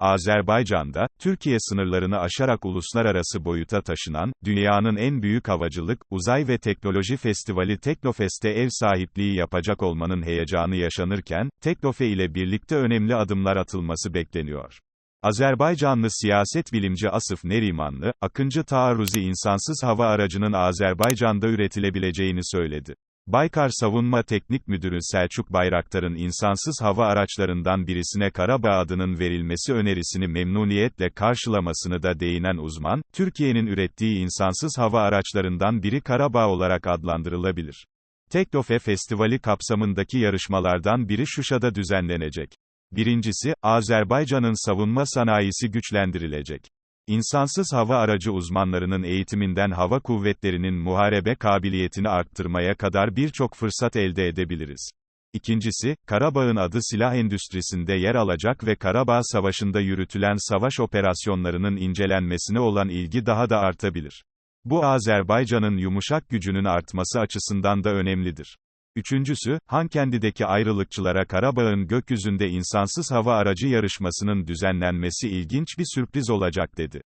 Azerbaycan'da, Türkiye sınırlarını aşarak uluslararası boyuta taşınan, dünyanın en büyük havacılık, uzay ve teknoloji festivali Teknofest'e ev sahipliği yapacak olmanın heyecanı yaşanırken, Teknofe ile birlikte önemli adımlar atılması bekleniyor. Azerbaycanlı siyaset bilimci Asıf Nerimanlı, Akıncı taarruzi insansız hava aracının Azerbaycan'da üretilebileceğini söyledi. Baykar Savunma Teknik Müdürü Selçuk Bayraktar'ın insansız hava araçlarından birisine Karabağ adının verilmesi önerisini memnuniyetle karşılamasını da değinen uzman, Türkiye'nin ürettiği insansız hava araçlarından biri Karabağ olarak adlandırılabilir. Teknofe Festivali kapsamındaki yarışmalardan biri Şuşa'da düzenlenecek. Birincisi, Azerbaycan'ın savunma sanayisi güçlendirilecek. İnsansız hava aracı uzmanlarının eğitiminden hava kuvvetlerinin muharebe kabiliyetini arttırmaya kadar birçok fırsat elde edebiliriz. İkincisi, Karabağ'ın adı silah endüstrisinde yer alacak ve Karabağ Savaşı'nda yürütülen savaş operasyonlarının incelenmesine olan ilgi daha da artabilir. Bu Azerbaycan'ın yumuşak gücünün artması açısından da önemlidir. Üçüncüsü, Hankendi'deki ayrılıkçılara Karabağ'ın gökyüzünde insansız hava aracı yarışmasının düzenlenmesi ilginç bir sürpriz olacak dedi.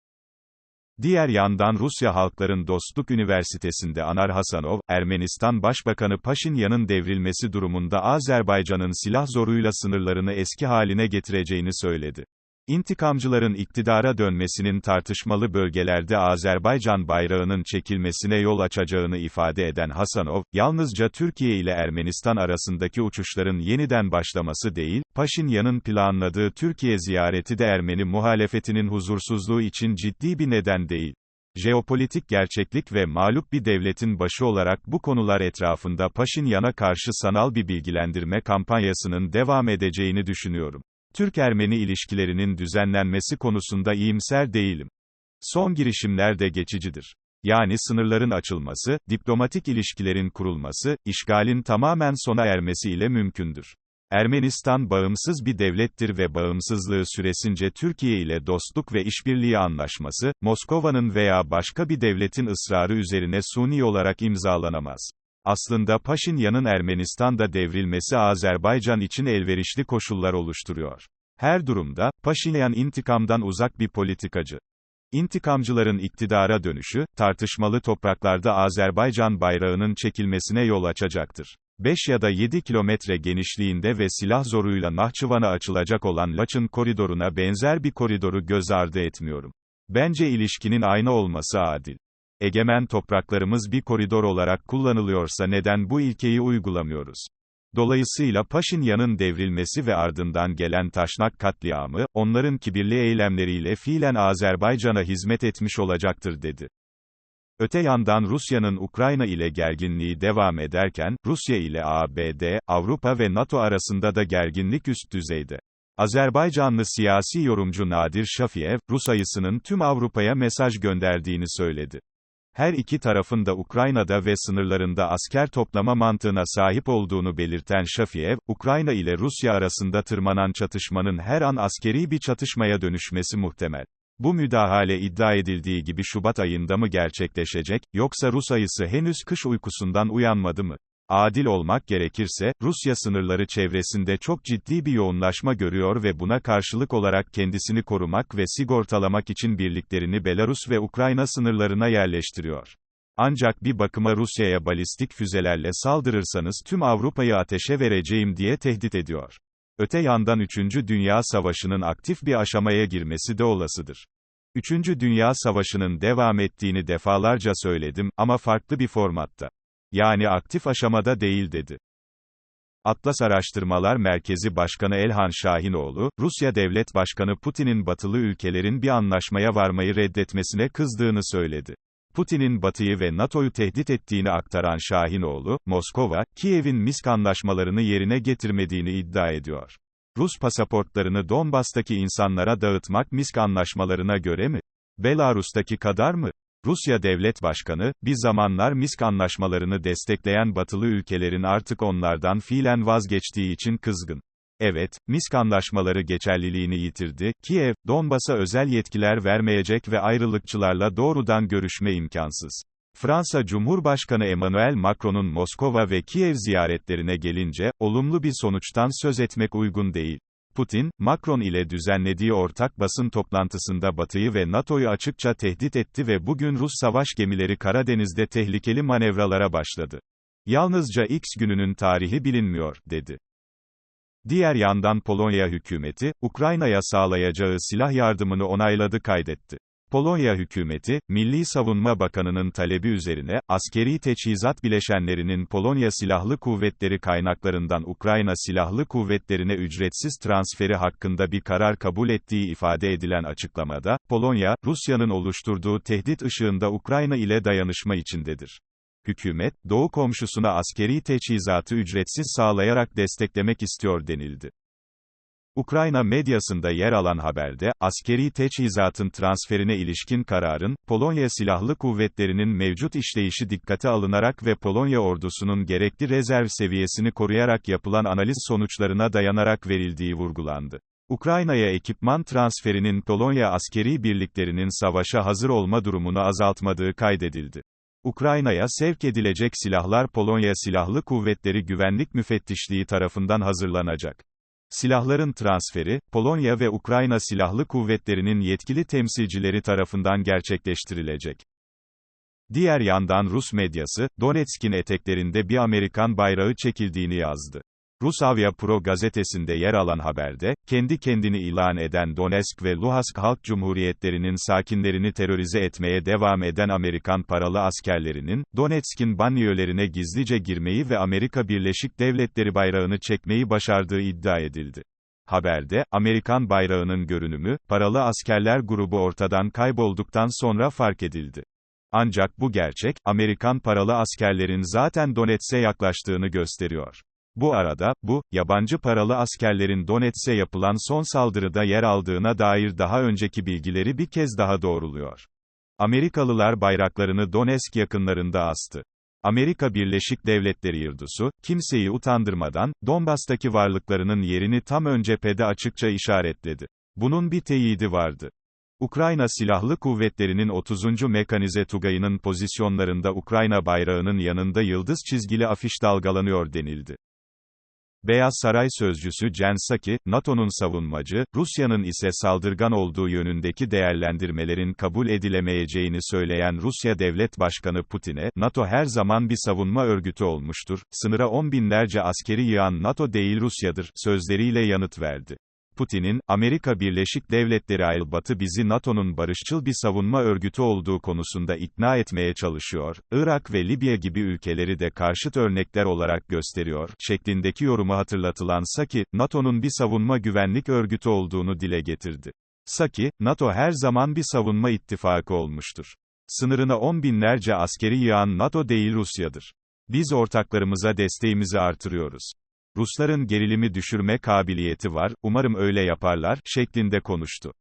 Diğer yandan Rusya Halkların Dostluk Üniversitesi'nde Anar Hasanov, Ermenistan Başbakanı Paşinyan'ın devrilmesi durumunda Azerbaycan'ın silah zoruyla sınırlarını eski haline getireceğini söyledi. İntikamcıların iktidara dönmesinin tartışmalı bölgelerde Azerbaycan bayrağının çekilmesine yol açacağını ifade eden Hasanov, yalnızca Türkiye ile Ermenistan arasındaki uçuşların yeniden başlaması değil, Paşinyan'ın planladığı Türkiye ziyareti de Ermeni muhalefetinin huzursuzluğu için ciddi bir neden değil. Jeopolitik gerçeklik ve mağlup bir devletin başı olarak bu konular etrafında Paşinyan'a karşı sanal bir bilgilendirme kampanyasının devam edeceğini düşünüyorum. Türk-Ermeni ilişkilerinin düzenlenmesi konusunda iyimser değilim. Son girişimler de geçicidir. Yani sınırların açılması, diplomatik ilişkilerin kurulması, işgalin tamamen sona ermesi ile mümkündür. Ermenistan bağımsız bir devlettir ve bağımsızlığı süresince Türkiye ile dostluk ve işbirliği anlaşması, Moskova'nın veya başka bir devletin ısrarı üzerine suni olarak imzalanamaz. Aslında Paşinyan'ın Ermenistan'da devrilmesi Azerbaycan için elverişli koşullar oluşturuyor. Her durumda, Paşinyan intikamdan uzak bir politikacı. İntikamcıların iktidara dönüşü, tartışmalı topraklarda Azerbaycan bayrağının çekilmesine yol açacaktır. 5 ya da 7 kilometre genişliğinde ve silah zoruyla Nahçıvan'a açılacak olan Laçın koridoruna benzer bir koridoru göz ardı etmiyorum. Bence ilişkinin aynı olması adil. Egemen topraklarımız bir koridor olarak kullanılıyorsa neden bu ilkeyi uygulamıyoruz? Dolayısıyla Paşinyan'ın devrilmesi ve ardından gelen Taşnak katliamı, onların kibirli eylemleriyle fiilen Azerbaycan'a hizmet etmiş olacaktır dedi. Öte yandan Rusya'nın Ukrayna ile gerginliği devam ederken, Rusya ile ABD, Avrupa ve NATO arasında da gerginlik üst düzeyde. Azerbaycanlı siyasi yorumcu Nadir Şafiyev, Rus ayısının tüm Avrupa'ya mesaj gönderdiğini söyledi. Her iki tarafın da Ukrayna'da ve sınırlarında asker toplama mantığına sahip olduğunu belirten Şafiyev, Ukrayna ile Rusya arasında tırmanan çatışmanın her an askeri bir çatışmaya dönüşmesi muhtemel. Bu müdahale iddia edildiği gibi Şubat ayında mı gerçekleşecek, yoksa Rus ayısı henüz kış uykusundan uyanmadı mı? Adil olmak gerekirse, Rusya sınırları çevresinde çok ciddi bir yoğunlaşma görüyor ve buna karşılık olarak kendisini korumak ve sigortalamak için birliklerini Belarus ve Ukrayna sınırlarına yerleştiriyor. Ancak bir bakıma Rusya'ya balistik füzelerle saldırırsanız tüm Avrupa'yı ateşe vereceğim diye tehdit ediyor. Öte yandan 3. Dünya Savaşı'nın aktif bir aşamaya girmesi de olasıdır. 3. Dünya Savaşı'nın devam ettiğini defalarca söyledim ama farklı bir formatta. Yani aktif aşamada değil dedi. Atlas Araştırmalar Merkezi Başkanı Elhan Şahinoğlu, Rusya Devlet Başkanı Putin'in batılı ülkelerin bir anlaşmaya varmayı reddetmesine kızdığını söyledi. Putin'in Batı'yı ve NATO'yu tehdit ettiğini aktaran Şahinoğlu, Moskova, Kiev'in Misk anlaşmalarını yerine getirmediğini iddia ediyor. Rus pasaportlarını Donbas'taki insanlara dağıtmak Misk anlaşmalarına göre mi? Belarus'taki kadar mı? Rusya Devlet Başkanı, bir zamanlar Misk anlaşmalarını destekleyen batılı ülkelerin artık onlardan fiilen vazgeçtiği için kızgın. Evet, Misk anlaşmaları geçerliliğini yitirdi, Kiev, Donbas'a özel yetkiler vermeyecek ve ayrılıkçılarla doğrudan görüşme imkansız. Fransa Cumhurbaşkanı Emmanuel Macron'un Moskova ve Kiev ziyaretlerine gelince, olumlu bir sonuçtan söz etmek uygun değil. Putin, Macron ile düzenlediği ortak basın toplantısında Batı'yı ve NATO'yu açıkça tehdit etti ve bugün Rus savaş gemileri Karadeniz'de tehlikeli manevralara başladı. Yalnızca X gününün tarihi bilinmiyor, dedi. Diğer yandan Polonya hükümeti, Ukrayna'ya sağlayacağı silah yardımını onayladı kaydetti. Polonya hükümeti, Milli Savunma Bakanı'nın talebi üzerine, askeri teçhizat bileşenlerinin Polonya Silahlı Kuvvetleri kaynaklarından Ukrayna Silahlı Kuvvetlerine ücretsiz transferi hakkında bir karar kabul ettiği ifade edilen açıklamada, Polonya, Rusya'nın oluşturduğu tehdit ışığında Ukrayna ile dayanışma içindedir. Hükümet, Doğu komşusuna askeri teçhizatı ücretsiz sağlayarak desteklemek istiyor denildi. Ukrayna medyasında yer alan haberde, askeri teçhizatın transferine ilişkin kararın, Polonya Silahlı Kuvvetleri'nin mevcut işleyişi dikkate alınarak ve Polonya ordusunun gerekli rezerv seviyesini koruyarak yapılan analiz sonuçlarına dayanarak verildiği vurgulandı. Ukrayna'ya ekipman transferinin Polonya askeri birliklerinin savaşa hazır olma durumunu azaltmadığı kaydedildi. Ukrayna'ya sevk edilecek silahlar Polonya Silahlı Kuvvetleri Güvenlik Müfettişliği tarafından hazırlanacak. Silahların transferi, Polonya ve Ukrayna Silahlı Kuvvetleri'nin yetkili temsilcileri tarafından gerçekleştirilecek. Diğer yandan Rus medyası, Donetsk'in eteklerinde bir Amerikan bayrağı çekildiğini yazdı. Rusavia Pro gazetesinde yer alan haberde, kendi kendini ilan eden Donetsk ve Luhansk Halk Cumhuriyetlerinin sakinlerini terörize etmeye devam eden Amerikan paralı askerlerinin, Donetsk'in banliyölerine gizlice girmeyi ve Amerika Birleşik Devletleri bayrağını çekmeyi başardığı iddia edildi. Haberde, Amerikan bayrağının görünümü, paralı askerler grubu ortadan kaybolduktan sonra fark edildi. Ancak bu gerçek, Amerikan paralı askerlerin zaten Donetsk'e yaklaştığını gösteriyor. Bu arada, bu, yabancı paralı askerlerin Donetsk'e yapılan son saldırıda yer aldığına dair daha önceki bilgileri bir kez daha doğruluyor. Amerikalılar bayraklarını Donetsk yakınlarında astı. Amerika Birleşik Devletleri yırdusu, kimseyi utandırmadan, Donbas'taki varlıklarının yerini tam ön cephede açıkça işaretledi. Bunun bir teyidi vardı. Ukrayna Silahlı Kuvvetleri'nin 30. Mekanize Tugayı'nın pozisyonlarında Ukrayna bayrağının yanında yıldız çizgili afiş dalgalanıyor denildi. Beyaz Saray sözcüsü Jen Psaki, NATO'nun savunmacı, Rusya'nın ise saldırgan olduğu yönündeki değerlendirmelerin kabul edilemeyeceğini söyleyen Rusya Devlet Başkanı Putin'e, NATO her zaman bir savunma örgütü olmuştur, sınıra on binlerce askeri yığan NATO değil Rusya'dır, sözleriyle yanıt verdi. Putin'in, Amerika Birleşik Devletleri Aylbatı bizi NATO'nun barışçıl bir savunma örgütü olduğu konusunda ikna etmeye çalışıyor, Irak ve Libya gibi ülkeleri de karşıt örnekler olarak gösteriyor, şeklindeki yorumu hatırlatılan Saki, NATO'nun bir savunma güvenlik örgütü olduğunu dile getirdi. Saki, NATO her zaman bir savunma ittifakı olmuştur. Sınırına on binlerce askeri yığan NATO değil Rusya'dır. Biz ortaklarımıza desteğimizi artırıyoruz. Rusların gerilimi düşürme kabiliyeti var, umarım öyle yaparlar, şeklinde konuştu.